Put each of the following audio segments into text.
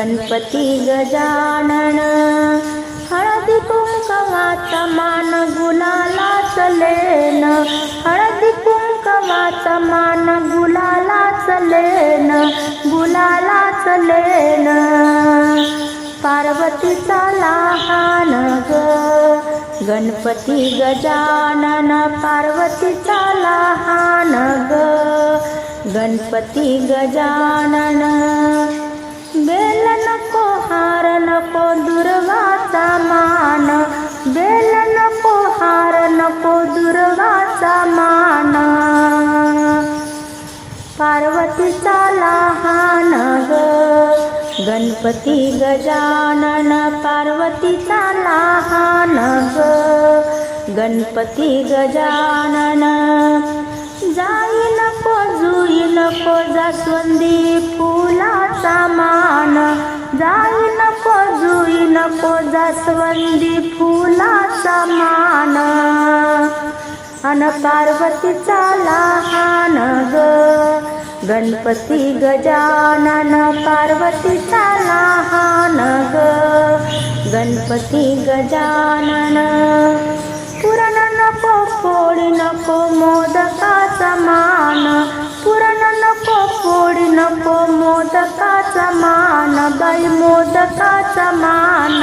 गणपती गजानन हळदी कुंकवाचा मान गुलाला चलेन हळदी कुंकवाचा मान गुलाला चलेन गुलाला चलेन. पार्वतीचा लहान ग गणपती गजानन पार्वतीचा लहान ग गणपती गजानन. पार्वतीचा लहान ग. गणपती गजानन पार्वतीचा लहान ग. गणपती गजानन जाई नको जुई नको जास्वंदी फुलाचा मान. जाई नको जुई नको जास्वंदी फुलाचा मान. अन पार्वतीचा लहान ग. गणपती गजानन पार्वतीचा लहान ग गणपती गजानन। पुरण नको पोळी नको मोदकाचा मान। पुरण नको पोळी नको मोदकाचा मान। बाई मोदकाचा मान।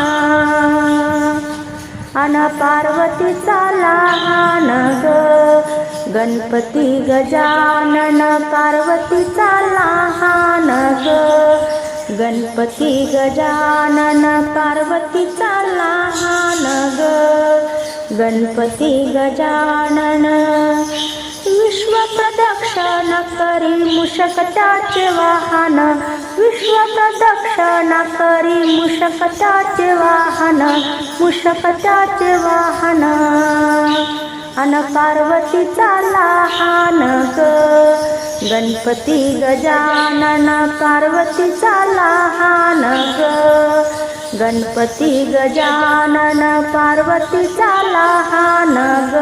अन पार्वतीचा लहान गणपती गजानन पार्वतीचा लहान ग गणपती गजानन पार्वतीचा लहान ग गणपती गजानन विश्व प्रदक्षिण करी मुषक त्याचे वाहन. विश्व प्रदक्षिण करी मुषक त्याचे वाहन. मुषक त्याचे वाहन. अन पार्वतीचा लहान ग. गणपती गजानन पार्वतीचा लहान ग. गणपती गजानन पार्वतीचा लहान ग.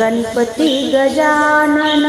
गणपती गजानन